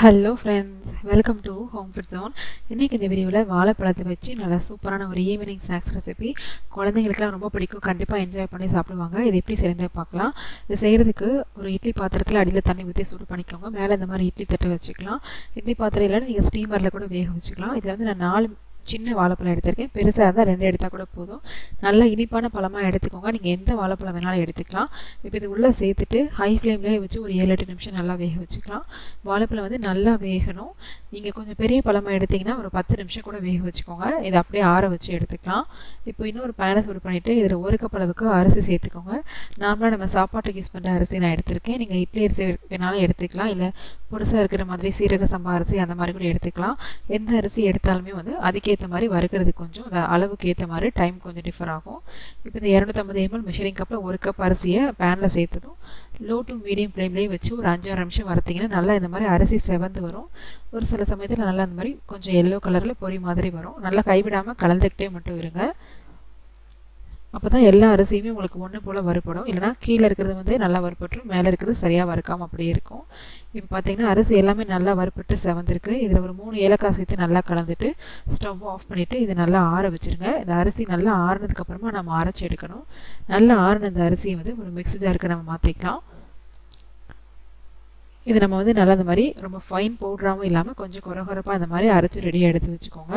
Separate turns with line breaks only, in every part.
Hello friends welcome to home food zone இன்றைக்கி இந்த வீடியோவில் வாழைப்பழத்தை வச்சு நல்லா சூப்பரான ஒரு ஈவினிங் ஸ்நாக்ஸ் ரெசிபி குழந்தைங்களுக்குலாம் ரொம்ப பிடிக்கும். கண்டிப்பாக என்ஜாய் பண்ணி சாப்பிடுவாங்க. இது எப்படி செய்யறது பார்க்கலாம். இது செய்கிறதுக்கு ஒரு இட்லி பாத்திரத்தில் அடியில் தண்ணி ஊற்றி சூடு பண்ணிக்கோங்க. மேலே இந்த மாதிரி இட்லி தட்டை வச்சுக்கலாம். இட்லி பாத்திரம் இல்லைன்னா நீங்கள் ஸ்டீமரில் கூட வேக வச்சுக்கலாம். இதில் வந்து நான் நாலு சின்ன வாழைப்பழம் எடுத்திருக்கேன். பெருசாக இருந்தால் ரெண்டு எடுத்தால் கூட போதும். நல்லா இனிப்பான பழமாக எடுத்துக்கோங்க. நீங்கள் எந்த வாழைப்பழம் வேணாலும் எடுத்துக்கலாம். இப்போ இது உள்ளே சேர்த்துட்டு ஹை ஃப்ளேம்லேயே வச்சு ஒரு ஏழு எட்டு நிமிஷம் நல்லா வேக வச்சுக்கலாம். வாழைப்பழம் வந்து நல்லா வேகணும். நீங்கள் கொஞ்சம் பெரிய பழமாக எடுத்திங்கன்னா ஒரு பத்து நிமிஷம் கூட வேக வச்சுக்கோங்க. இதை அப்படியே ஆற வச்சு எடுத்துக்கலாம். இப்போ இன்னொரு பேனை சூடு பண்ணிவிட்டு இதில் ஒரு கப் அளவுக்கு அரிசி சேர்த்துக்கோங்க. நார்மலாக நம்ம சாப்பாட்டுக்கு யூஸ் பண்ணுற அரிசி நான் எடுத்திருக்கேன். நீங்கள் இட்லி அரிசி வேணாலும் எடுத்துக்கலாம். இல்லை புதுசாக இருக்கிற மாதிரி சீரக சம்பா அரிசி அந்த மாதிரி கூட எடுத்துக்கலாம். எந்த அரிசி எடுத்தாலுமே வந்து அதுக்கே ஏற்ற மாதிரி வறுக்கிறது கொஞ்சம் அந்த அளவுக்கு ஏற்ற மாதிரி டைம் கொஞ்சம் டிஃபர் ஆகும். இப்போ இந்த இரநூத்தம்பது எம்எல் மெஷரிங் கப்பில் ஒரு கப் அரிசியை பேனில் சேர்த்ததும் லோ டு மீடியம் ஃப்ளேம்லேயே வச்சு ஒரு அஞ்சாறு நிமிஷம் வறுத்திங்கன்னா நல்லா இந்த மாதிரி அரிசி செவந்து வரும். ஒரு சில சமயத்தில் நல்லா அந்த மாதிரி கொஞ்சம் எல்லோ கலரில் பொறி மாதிரி வரும். நல்லா கைவிடாமல் கலந்துக்கிட்டே மட்டும் இருங்க. அப்போ தான் எல்லா அரிசியுமே உங்களுக்கு ஒன்று போல் வறுப்படும் இல்லைனா கீழே இருக்கிறது வந்து நல்லா வறுபட்டுரும் மேலே இருக்கிறது சரியாக வறுக்காமல் அப்படியே இருக்கும். இப்போ பார்த்தீங்கன்னா அரிசி எல்லாமே நல்லா வறுப்பட்டு செவந்திருக்கு. இதில் ஒரு மூணு ஏலக்காய் சேர்த்து நல்லா கலந்துட்டு ஸ்டவ் ஆஃப் பண்ணிவிட்டு இதை நல்லா ஆற வச்சுருங்க. இந்த அரிசி நல்லா ஆறுனதுக்கப்புறமா நம்ம அரைச்சி எடுக்கணும். நல்லா ஆறின இந்த அரிசியை வந்து ஒரு மிக்ஸி ஜாருக்கு நம்ம மாற்றிக்கலாம் இது நம்ம வந்து நல்லா இந்த மாதிரி ரொம்ப ஃபைன் பவுட்ராகவும் இல்லாமல் கொஞ்சம் குறகுறப்பாக அந்த மாதிரி அரைச்சி ரெடியாக எடுத்து வச்சுக்கோங்க.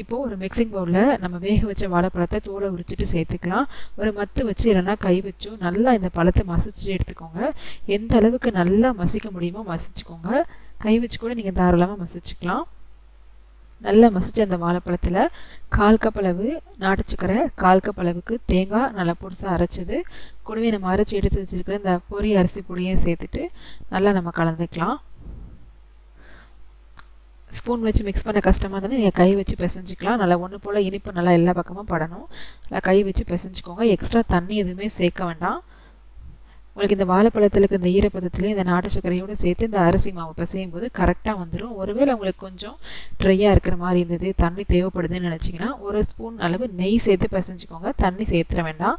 இப்போது ஒரு மிக்சிங் பவுலில் நம்ம வேக வச்ச வாழைப்பழத்தை தோலை உரிச்சிட்டு சேர்த்துக்கலாம். ஒரு மத்து வச்சு இல்லைன்னா கை வச்சும் நல்லா இந்த பழத்தை மசிச்சுட்டு எடுத்துக்கோங்க. எந்த அளவுக்கு நல்லா மசிக்க முடியுமோ மசிச்சுக்கோங்க. கை வச்சு கூட நீங்கள் தாராளமாக மசிச்சுக்கலாம். நல்லா மசிச்ச அந்த வாழைப்பழத்தில் கால் கப் அளவு நாட்டு சக்கரை கால் கப் அளவுக்கு தேங்காய் நல்லா பொடிசாக அரைச்சது. கூடவே நம்ம அரைச்சி எடுத்து வச்சுருக்கிற இந்த பொரி அரிசி பொடியும் சேர்த்துட்டு நல்லா நம்ம கலந்துக்கலாம். ஸ்பூன் வச்சு மிக்ஸ் பண்ண கஷ்டமாக இருந்தாலும் நீங்கள் கை வச்சு பிசைஞ்சிக்கலாம். நல்லா ஒன்று போல் இனிப்பு நல்லா எல்லா பக்கமும் படணும். நல்லா கை வச்சு பிசைஞ்சிக்கோங்க. எக்ஸ்ட்ரா தண்ணி எதுவுமே சேர்க்க வேண்டாம். உங்களுக்கு இந்த வாழைப்பழத்தில் இருக்க இந்த ஈரப்பதத்துலேயும் இந்த நாட்டு சர்க்கரையோடு சேர்த்து இந்த அரிசி மாவு பிசையும் போது கரெக்டாக வந்துடும் ஒருவேளை உங்களுக்கு கொஞ்சம் ட்ரையாக இருக்கிற மாதிரி இருந்தது தண்ணி தேவைப்படுதுன்னு நினச்சிங்கன்னா ஒரு ஸ்பூன் அளவு நெய் சேர்த்து பிசைஞ்சிக்கோங்க. தண்ணி சேர்த்துட வேண்டாம்.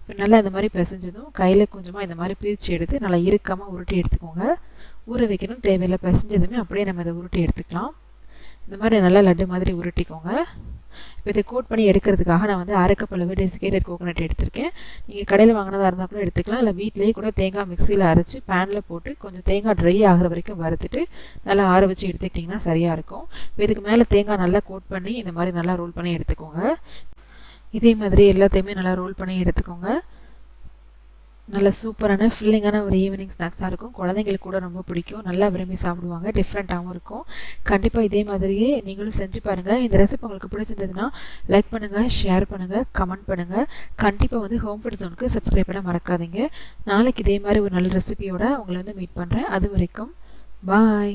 இப்போ நல்லா இந்த மாதிரி பிசைஞ்சதும் கையில் கொஞ்சமாக இந்த மாதிரி பிரித்து எடுத்து நல்லா இறுக்கமாக உருட்டி எடுத்துக்கோங்க. ஊற வைக்கணும். தேவையில்லை பிசைஞ்சதுமே அப்படியே நம்ம இதை உருட்டி எடுத்துக்கலாம். இந்த மாதிரி நல்லா லட்டு மாதிரி உருட்டிக்கோங்க. இப்போ இதை கோட் பண்ணி எடுக்கிறதுக்காக நான் வந்து அரைக்கப்பளவு டெசிகேட்டட் கோகோனட் எடுத்திருக்கேன். நீங்கள் கடையில் வாங்கினதாக இருந்தால் கூட எடுத்துக்கலாம். இல்லை வீட்டிலேயே கூட தேங்காய் மிக்சியில் அரைச்சி பேனில் போட்டு கொஞ்சம் தேங்காய் ட்ரை ஆகிற வரைக்கும் வறுத்துட்டு நல்லா ஆற வச்சு எடுத்துக்கிட்டிங்கன்னா சரியாக இருக்கும். இப்போ இதுக்கு மேலே தேங்காய் நல்லா கோட் பண்ணி இந்த மாதிரி நல்லா ரோல் பண்ணி எடுத்துக்கோங்க. இதே மாதிரி எல்லாத்தையுமே நல்லா ரோல் பண்ணி எடுத்துக்கோங்க. நல்ல சூப்பரான ஃபில்லிங்கான ஒரு ஈவினிங் ஸ்நாக்ஸாக இருக்கும். குழந்தைங்களுக்கு கூட ரொம்ப பிடிக்கும். நல்லா விரும்பி சாப்பிடுவாங்க. டிஃப்ரெண்ட்டாகவும் இருக்கும். கண்டிப்பாக இதே மாதிரியே நீங்களும் செஞ்சு பாருங்கள் இந்த ரெசிபி உங்களுக்கு பிடிச்சிருந்ததுன்னா லைக் பண்ணுங்கள் ஷேர் பண்ணுங்கள் கமெண்ட் பண்ணுங்கள் கண்டிப்பாக வந்து ஹோம் ஃபுட் ஜோனுக்கு சப்ஸ்கிரைப் பண்ண மறக்காதீங்க. நாளைக்கு இதே மாதிரி ஒரு நல்ல ரெசிபியோட உங்களை வந்து மீட் பண்ணுறேன் அது வரைக்கும் பாய்